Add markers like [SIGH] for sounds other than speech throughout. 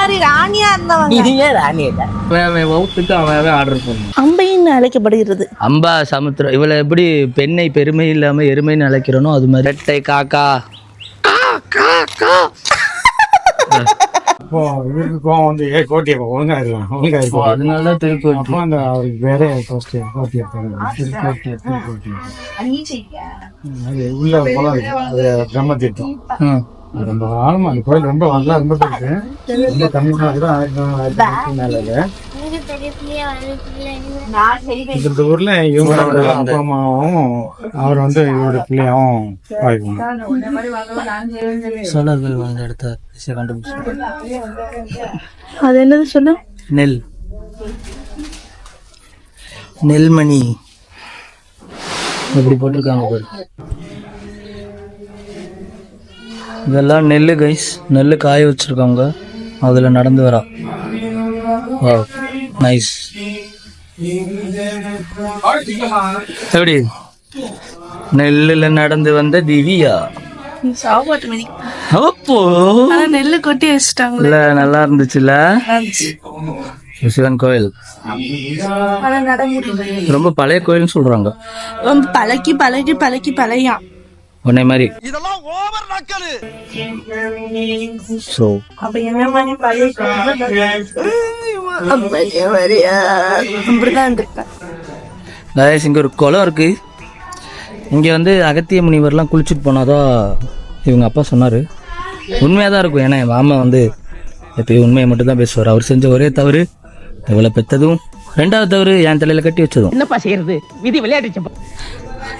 ராணியா இருந்தவங்க. நீங்க ராணி இல்ல. அவன் வவுத்துக்கு அவன் ஆர்டர் பண்ணும் அம்பைன்னு அழைக்கப்படுகிறது. அம்பா சமுத்திரம் இவளை எப்படி பெண்ணை பெருமை இல்லாம எருமைன்னு அழைக்கிறனோ அது மாதிரி. ரெட்டை காக்கா. இப்போ இவருக்கு கோவம் வந்து ஏ கோட்டி அப்போ ஒழுங்கா இருக்கலாம் ஒழுங்கா ஓ, இருக்கும் அதனால தான் திருக்கோட்டி அப்போ அந்த அவருக்கு வேற ஃபர்ஸ்ட் கோட்டி இருப்பாங்க கோட்டி அது உள்ள அது பிரம்ம தீர்த்தம். ரொம்ப ஆழமா அந்த கோயில் ரொம்ப நல்லா ரொம்ப இருக்கு ரொம்ப தமிழ்நாடு தான் ஆயிரத்தி மேல இந்த ஊர்ல இவங்களோட அப்பா அம்மாவும் அவர் வந்து இவரோட பிள்ளையாவும் பாய்க்கணும் சோழர்கள் வாழ்ந்த இடத்த கண்டுபிடிச்சு அது என்னது சொல்லு நெல். நெல்மணி. இப்படி போட்டிருக்காங்க பாரு இதெல்லாம் நெல் கைஸ் நெல் காய வச்சிருக்காங்க. அதுல நடந்து வரா. வாவ் நைஸ் எப்படி? நெல்லுல நடந்து வந்த திவ்யா. அப்போ? நெல்லு கொட்டி வச்சுட்டாங்களே. இல்ல நல்லா இருந்துச்சுல சிவன் கோயில். ரொம்ப பழைய கோயில்னு சொல்றாங்க. பழக்கி பழகி பழக்கி பழையா. உன்னை மாதிரி. ஸோ அப்ப என்ன மாதிரி பழைய இங்கே ஒரு குளம் இருக்கு. இங்கே வந்து அகத்திய முனிவர்லாம் குளிச்சுட்டு போனாதான் இவங்க அப்பா சொன்னார். உண்மையாக தான் இருக்கும். ஏன்னா என் மாமா வந்து எப்பயும் உண்மையை மட்டும் தான் பேசுவார். அவர் செஞ்ச ஒரே தவறு இவளை பெற்றதும் ரெண்டாவது தவறு என் தலையில கட்டி வச்சதும். என்னப்பா செய்யறது? விதி விளையாடுச்சு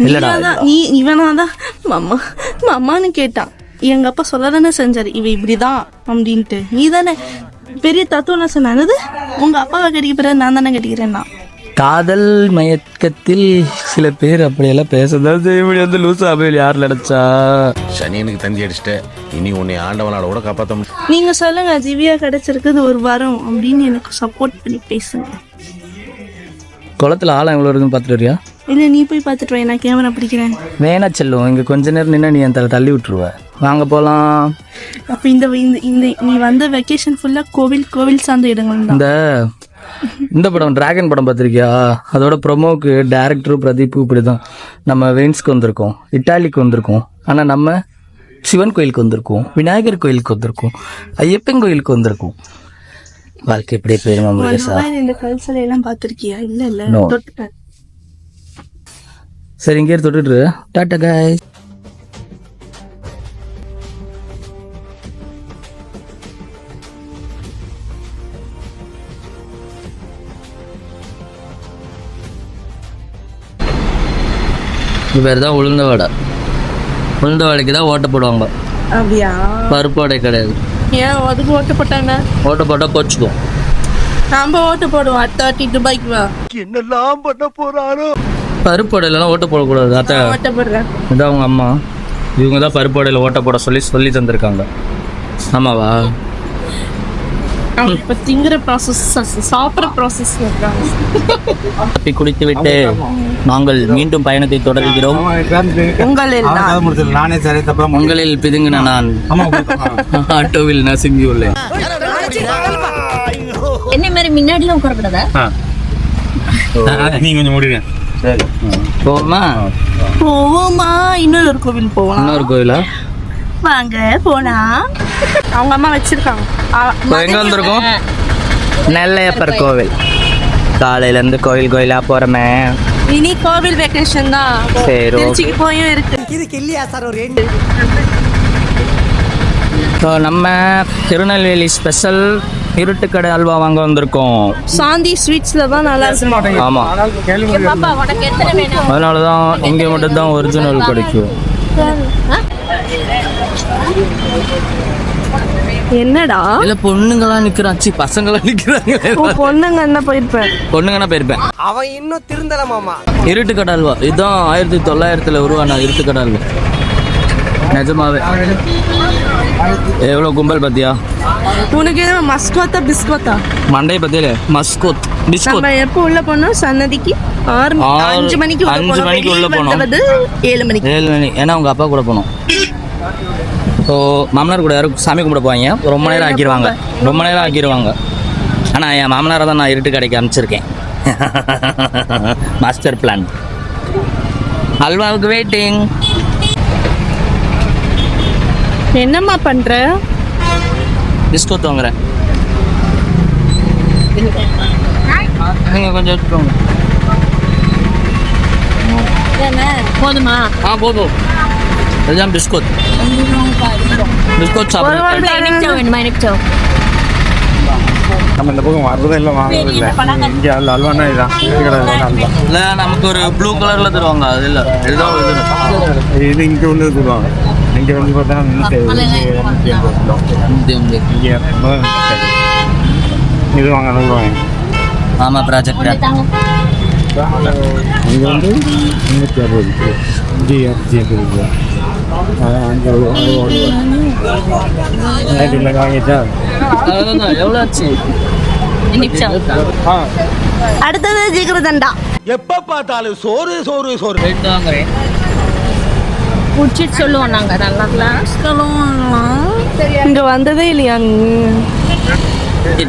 இல்லடா நீ இவனாதான். மாமா மாமான்னு கேட்டான் எங்க அப்பா சொல்லதானே செஞ்சாரு. இவ இப்படிதான் அப்படின்ட்டு. நீ தானே பெரிய தத்துவம் சொன்னது உங்க அப்பாவை கட்டிக்க பிறகு நான் தானே கட்டிக்கிறேன்னா. காதல் மயக்கத்தில் சில பேர் அப்படியெல்லாம் பேசதான் செய்ய முடியாது. லூசு அவையில் யார் நினைச்சா சனியனுக்கு தந்தி அடிச்சிட்ட. இனி உன்னை ஆண்டவனால கூட காப்பாற்ற முடியும் நீங்க சொல்லுங்க திவ்யா கிடைச்சிருக்குது ஒரு வாரம் அப்படின்னு எனக்கு சப்போர்ட் பண்ணி பேசுங்க. குளத்துல ஆழம் எவ்வளோ இருக்குன்னு பார்த்துட்டு வரியா? இல்ல நீ போய் பார்த்துட்டு வா நான் கேமரா பிடிக்கிறேன். வேணா செல்லும் இங்கே கொஞ்ச நேரம் நின்று நீ என் தலை தள்ளி விட்டுருவ. வாங்க போகலாம் அப்ப இந்த இந்த இந்த நீ வந்த வெக்கேஷன் ஃபுல்லா கோவில் கோவில் சார்ந்த இடங்கள் தான். இந்த இந்த படம் டிராகன் படம் பார்த்திருக்கியா? அதோட ப்ரொமோக்கு டேரக்டரும் பிரதீப் இப்படி தான் நம்ம வெயின்ஸ்க்கு வந்திருக்கோம் இட்டாலிக்கு வந்திருக்கோம். ஆனால் நம்ம சிவன் கோயிலுக்கு வந்திருக்கோம் விநாயகர் கோயிலுக்கு வந்திருக்கோம் ஐயப்பன் கோயிலுக்கு வந்திருக்கோம். வாழ்க்கை இப்படியே போயிருமா முருகேசா இந்த கல் சிலையெல்லாம் பார்த்திருக்கியா? இல்ல இல்ல No. தொட்டுட்டேன். சரி இங்கே தொட்டுட்டு டாட்டா காய் இது பேர் தான் உளுந்த வடை. உளுந்த வடைக்கு தான் ஓட்ட போடுவாங்க. அப்படியா? பருப்பு வடை கிடையாது. ஏன் அதுக்கு ஓட்டு போட்டாங்க? ஓட்ட போட்டால் கொச்சிக்கும் நாம ஓட்டு போடுவோம். தேர்ட்டி துபாய்க்கு வா. பருப்பு வடையிலலாம் ஓட்ட போடக்கூடாது அத்தை. ஓட்ட போடுறேன். இதான் அவங்க அம்மா. இவங்க தான் பருப்பு ஓட்ட போட சொல்லி சொல்லி தந்திருக்காங்க. ஆமாவா? இப்ப திங்குற ப்ராசஸ் சாப்பிட்ற ப்ராசஸ் தப்பி குடித்து விட்டு நாங்கள் மீண்டும் பயணத்தை தொடர்கிறோம். உங்கள் எல்லாம் முடிச்சது நானே. சரி தப்பா உங்களில் பிதுங்கின நான். ஆட்டோவில் நசுங்கி உள்ளேன் என்ன மாதிரி முன்னாடிலாம் உட்காரக்கூடாதா? நீங்க கொஞ்சம் முடிங்க. சரி. போமா போவோமா? இன்னொரு ஒரு கோவில் போகலாம் இன்னொரு கோயிலா வாங்க போனா. அவங்க அம்மா வச்சிருக்காங்க. எங்க வந்திருக்கோம்? நெல்லையப்பர் கோவில். காலையில இருந்து கோயில் கோயிலா போறமே. இனி கோவில் வெக்கேஷன் தான். சரி. திருச்சிக்கு போயும் இருக்கு. ஸோ நம்ம திருநெல்வேலி ஸ்பெஷல் இருட்டுக்கடை அல்வா வாங்க வந்திருக்கோம். சாந்தி ஸ்வீட்ஸ்ல தான் நல்லா இருக்கும் ஆமா. பாப்பா உனக்கு எத்தனை வேணும்? அதனால தான் இங்கே மட்டும்தான் ஒரிஜினல் கிடைக்கும். என்னடா? இல்ல பொண்ணுங்களாம் நிக்கிறான் சி பசங்களாம் நிக்கிறாங்க. பொண்ணுங்க என்ன போயிருப்பேன் பொண்ணுங்கன்னா போயிருப்பேன். அவன் இன்னும் திருந்தல மாமா. இருட்டு கடல்வா இதுதான் ஆயிரத்தி தொள்ளாயிரத்துல உருவான இருட்டு கடல்வா நிஜமாவே. எவ்வளோ கும்பல் பத்தியா? உனக்கு என்ன மஸ்கோத்தா பிஸ்கோத்தா? மண்டை பத்தியில மஸ்கோத் பிஸ்கோத். நம்ம எப்போ உள்ள போனோம்? சன்னதிக்கு ஆறு அஞ்சு மணிக்கு உள்ள அஞ்சு. மணிக்கு உள்ள போனோம். ஏழு மணிக்கு. ஏழு மணி. ஏன்னா உங்க அப்பா கூட போனோம். ஸோ மாமனார் கூட யாரும் சாமி கும்பிட போவாங்க ரொம்ப நேரம் ஆக்கிடுவாங்க ரொம்ப நேரம் ஆக்கிடுவாங்க ஆனால் என் மாமனாரை தான் நான் இருட்டு கடைக்கு அனுப்பிச்சிருக்கேன் மாஸ்டர் [LAUGHS] பிளான் அல்வாவுக்கு வெயிட்டிங் என்னம்மா பண்ற? டிஸ்கோ வாங்குறேன் நீங்கள் கொஞ்சம் எடுத்துக்கோங்க போதுமா? ஆ போதும். இதுதான் பிஸ்கோத் பிஸ்கோத் சாப்பிடுங்க நம்ம இந்த பக்கம் வர்றதே இல்லை வாங்குறது இல்லை. இங்கே அல்ல அல்வானா அல்வா. இல்லை நமக்கு ஒரு ப்ளூ கலரில் தருவாங்க. அது இல்லை. இதுதான் இது. இது இங்கே வந்து சொல்லுவாங்க இங்கே வந்து பார்த்தா நூற்றி நூற்றி எண்பது கிலோ நூற்றி ஐம்பது. இங்கே எண்பது, நூற்றி ஐம்பது. இது வாங்க நூறு வாங்க ஆமாம் ப்ராஜெக்ட் இங்கே வந்து முந்நூற்றி அறுபது கிலோ இங்கே இரநூத்தி எண்பது கிலோ அதான் அங்கே இல்லை வாங்கிட்டா எவ்வளோ ஆச்சு நிமிஷம் ஆ அடுத்தது ஜிகிருதண்டா எப்ப பார்த்தாலும் சோறு சோறு சோறு வாங்குறேன் குடிச்சிட்டு சொல்லுவோம் நாங்க. நல்லா கிளாஸ் கழுவாங்களாம் இங்க வந்ததே இல்லையா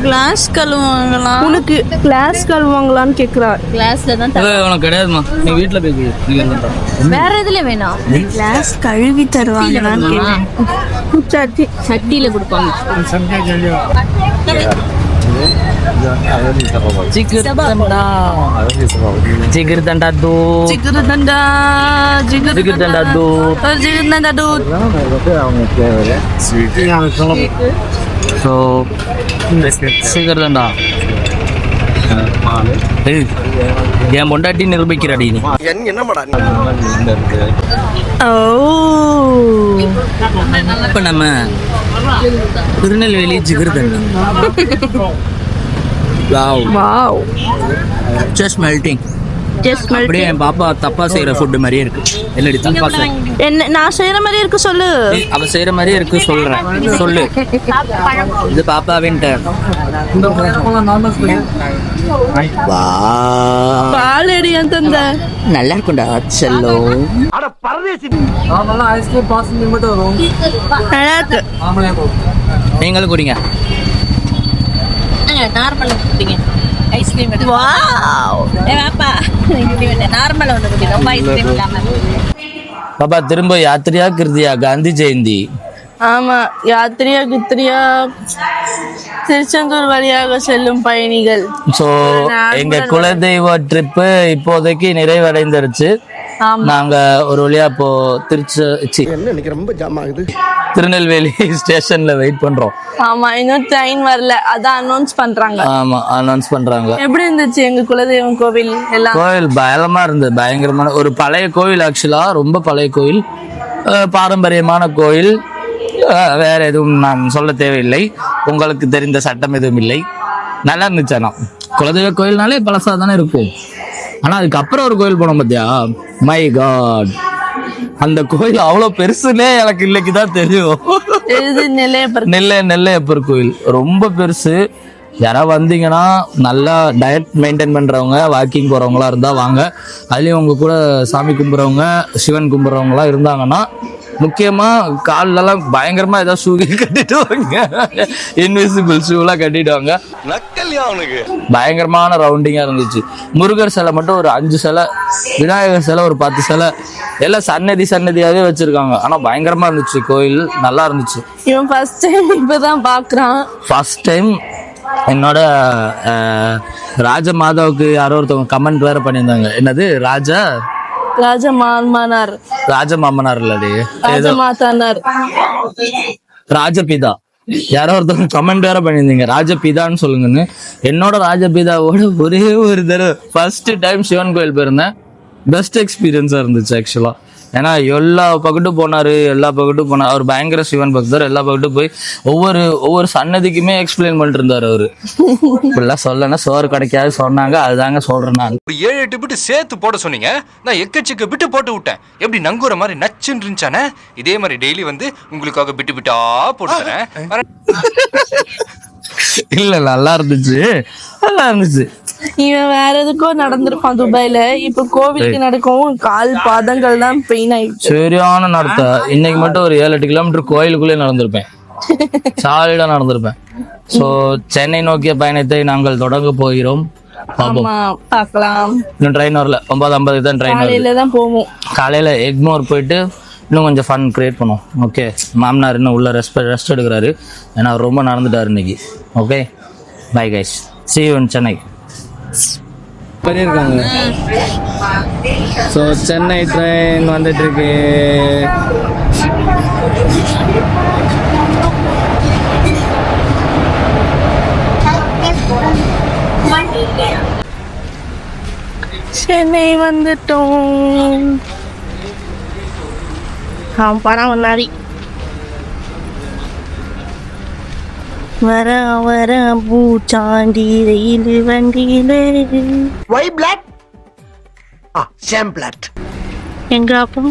கிளாஸ் கழுவாங்களாம் உனக்கு கிளாஸ் கழுவாங்களான்னு கேக்குறா. கிளாஸ்ல தான் உனக்கு கிடையாதுமா நீ வீட்டில் போய்? வேற எதுல வேணும் கிளாஸ் கழுவி தருவாங்களான்னு கேட்டேன். சட்டி சட்டியில கொடுப்பாங்க. Ayaw din sa kawaw. Jigurdanda. Ayaw din sa kawaw. Jigurdanda do. Jigurdanda. Jigurdanda do. Jigurdanda do. Jigurdanda do. So, Jigurdanda. என் பொண்டாட்டி நிரூபிக்கிறாடி நீ. என்ன படா ஓ. இப்போ நம்ம Tirunelveli jigarthanda wow. Wow just melting just அப்படியே என் பாப்பா தப்பா செய்யற ஃபுட் மாதிரியே இருக்கு. என்னடி தப்பா செய் என்ன நான் செய்யற மாதிரி இருக்கு சொல்லு. அவ செய்யற மாதிரியே இருக்கு சொல்றேன். சொல்லு. இது பாப்பாவின்ட்ட பால் எடி என் தந்த? நல்லா இருக்கும்டா செல்லோ. அட பரதேசி. நல்லா இருக்கு. நீங்களும் குடிங்க. நார்மலா குடிங்க. ஐஸ்கிரீம் வாவ் ஏ வாப்பா. நார்மலா ஒன்று குடி. ரொம்ப ஐஸ்கிரீம் இல்லாம. பாப்பா திரும்ப யாத்திரையா கிருதியா? காந்தி ஜெயந்தி. ஆமா யாத்திரையா கித்திரியா திருச்செந்தூர் வழியாக செல்லும் பயணிகள். ஸோ எங்க குலதெய்வ ட்ரிப்பு இப்போதைக்கு நிறைவடைந்துருச்சு. நாங்க ஒரு வழியா இப்போ திருச்சி ரொம்ப ஜாம் ஆகுது? திருநெல்வேலி ஸ்டேஷன்ல வெயிட் பண்றோம். ஆமா இன்னும் ட்ரெயின் வரல. அதான் அனௌன்ஸ் பண்றாங்க. ஆமா அனௌன்ஸ் பண்றாங்க. எப்படி இருந்துச்சு எங்க குலதெய்வம் கோவில் எல்லாம்? கோயில் பயங்கரமா இருந்தது பயங்கரமான ஒரு பழைய கோயில் ஆக்சுவலா ரொம்ப பழைய கோயில் அஹ், பாரம்பரியமான கோயில் வேற எதுவும் நான் சொல்ல தேவையில்லை. உங்களுக்கு தெரிந்த சட்டம் எதுவும் இல்லை. நல்லா இருந்துச்சு ஆனா. குலதெய்வ கோயில்னாலே பழசா தானே இருக்கும். ஆனா அதுக்கப்புறம் ஒரு கோயில் போனோம் பார்த்தியா மை காட் அந்த கோயில் அவ்வளோ பெருசுன்னே எனக்கு இன்னைக்கு தான் தெரியும். நெல்லை நெல்லையப்பர் கோயில். ரொம்ப பெருசு. யாராவது வந்தீங்கன்னா நல்லா டயட் மெயின்டைன் பண்ணுறவங்க வாக்கிங் போகிறவங்களா இருந்தால் வாங்க. அதுலேயும் உங்க கூட சாமி கும்பிட்றவங்க சிவன் கும்பிட்றவங்களாம் இருந்தாங்கன்னா முக்கியமாக கால்லலாம் பயங்கரமாக ஏதாவது ஷூ கட்டிட்டு வாங்க. இன்விசிபிள் ஷூலாம் கட்டிட்டு வாங்க. நக்கல்யா அவனுக்கு. பயங்கரமான ரவுண்டிங்காக இருந்துச்சு. முருகர் சிலை மட்டும் ஒரு அஞ்சு சிலை விநாயகர் சிலை ஒரு பத்து சிலை எல்லாம் சன்னதி சன்னதியாகவே வச்சுருக்காங்க. ஆனால் பயங்கரமாக இருந்துச்சு. கோயில் நல்லா இருந்துச்சு. இவன் ஃபர்ஸ்ட் டைம் இப்பதான் பாக்குறான். ஃபர்ஸ்ட் டைம் என்னோட ராஜ மாதாவுக்கு யாரோ ஒருத்தவங்க கமெண்ட் வேற பண்ணியிருந்தாங்க. என்னது? ராஜா ராஜ மாமனார் ராஜ மாமனார் இல்லடி ராஜ மாதானார் ராஜபிதா. யாரோ ஒருத்தவங்க கமெண்ட் வேற பண்ணியிருந்தீங்க. ராஜபிதான்னு சொல்லுங்கன்னு. என்னோட ராஜபிதாவோட ஒரே ஒரு தடவை ஃபர்ஸ்ட் டைம் சிவன் கோயில் போயிருந்தேன். பெஸ்ட் எக்ஸ்பீரியன்ஸாக இருந்துச்சு ஆக்சுவலாக ஏன்னா எல்லா பக்கட்டும் போனார் எல்லா பக்கட்டும் போனார் அவர் பயங்கர சிவன் பக்தர். எல்லா பக்கட்டும் போய் ஒவ்வொரு ஒவ்வொரு சன்னதிக்குமே எக்ஸ்பிளைன் பண்ணிட்டு இருந்தார் அவர். இப்படிலாம் சொல்லனா சோறு கிடைக்காது சொன்னாங்க அதுதாங்க சொல்கிறேன் நான். ஒரு ஏழு எட்டு பிட்டு சேர்த்து போட சொன்னீங்க. நான் எக்கச்சக்க பிட்டு போட்டு விட்டேன். எப்படி நங்குற மாதிரி நச்சுன்னு இருந்துச்சானே? இதே மாதிரி டெய்லி வந்து உங்களுக்காக பிட்டு பிட்டா தரேன். இல்லை நல்லா இருந்துச்சு. நல்லா இருந்துச்சு. இவன் வேற எதுக்கோ நடந்திருப்பான் துபாயில. இப்ப கோவிலுக்கு நடக்கவும் கால் பாதங்கள் தான் பெயின் ஆயிடுச்சு சரியான நடத்த. இன்னைக்கு மட்டும் ஒரு ஏழு எட்டு கிலோமீட்டர் கோயிலுக்குள்ளே நடந்திருப்பேன். சாலிடா நடந்திருப்பேன். ஸோ சென்னை நோக்கிய பயணத்தை நாங்கள் தொடங்க போகிறோம். இன்னும் ட்ரெயின் வரல. ஒன்பது ஐம்பதுக்கு தான் ட்ரெயின் காலையில தான் போவோம். காலையில் எக்மோர் போயிட்டு இன்னும் கொஞ்சம் ஃபன் கிரியேட் பண்ணுவோம். ஓகே மாமனார் இன்னும் உள்ள ரெஸ்ட் ரெஸ்ட் எடுக்கிறாரு. ஏன்னா அவர் ரொம்ப நடந்துட்டார் இன்னைக்கு. Okay bye guys see you in Chennai பண்ணியிருக்காங்க. ஸோ சென்னை ட்ரெயின் வந்துட்டு இருக்கு சென்னை வந்துட்டோம். அவன் படம் முன்னாடி. வர வர பூச்சாண்டி ரயில் வண்டியிலே. ஒய் பிளாக் ஆ சேம் பிளாக் எங்க அப்பா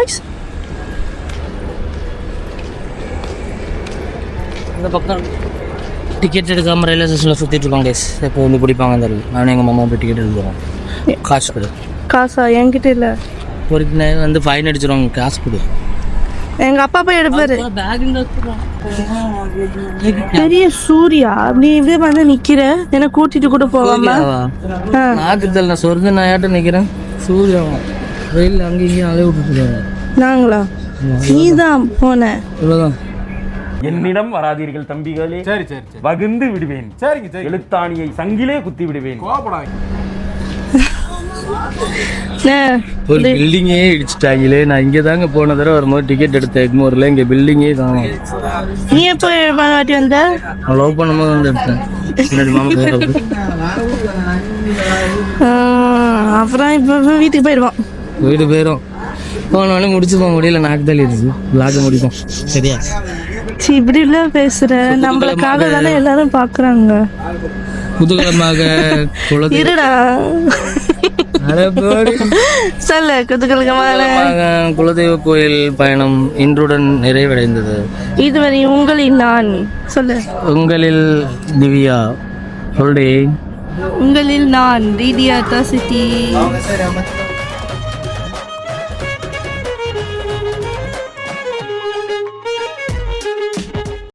ஐஸ்! இந்த பக்கம் டிக்கெட் எடுக்காம ரயில்வே ஸ்டேஷனில் சுற்றிட்டு இருக்கோம் கேஸ் இப்போ வந்து பிடிப்பாங்க இந்த நானும் எங்கள் மாமா போய் டிக்கெட் எடுக்கிறோம் காசு கொடு. காசா? என்கிட்ட இல்ல. ஒரு வந்து ஃபைன் அடிச்சிருவாங்க. காசு கொடு. எங்க அப்பா போய் எடுப்பாரு. பேக் பெரிய சூர்யா நீ இப்படியே வந்து நிக்கிற? என்ன கூட்டிட்டு கூட போவாம. நாக்குதல் நான் சொர்க்க நாயாட்டம் நிற்கிறேன் சூரியன் ரயில் அங்கே இங்கேயும் அலைய விட்டுருக்காங்க நாங்களா? நீதான் போன. இவ்வளோதான் என்னிடம் வராதீர்கள் தம்பிகளே. சரி சரி வகுந்து விடுவேன். சரிங்க சரி எழுத்தாணியை சங்கிலே குத்தி விடுவேன். ஒரு பில்டிங்கே இடிச்சிட்டாங்களே. நான் இங்கே தாங்க போன தடவை வரும்போது டிக்கெட் எடுத்தேன் எக்மோரில் இங்கே பில்டிங்கே காணும் நீ எப்போ வாட்டி வந்த? லவ் பண்ணும்போது வந்து எடுத்தேன் அப்புறம் இப்போ வீட்டுக்கு போயிடுவான் வீடு போயிடும் போனாலும் முடிச்சு போக முடியல நாக்கு தள்ளி இருக்கு விளாக முடிக்கும் சரியா? சீ இப்படி இல்ல பேசுற நம்மளுக்காக தானே எல்லாரும் பாக்குறாங்க. குதூகலமாக குலதெய்வ இருடா. சொல்லு குதூகலமாக குலதெய்வ கோயில் பயணம் இன்றுடன் நிறைவடைந்தது. இதுவரை உங்களின் நான் சொல்லு. உங்களில் திவ்யா சொல்றேன் உங்களில் நான் ரீதியாத்தா சிட்டி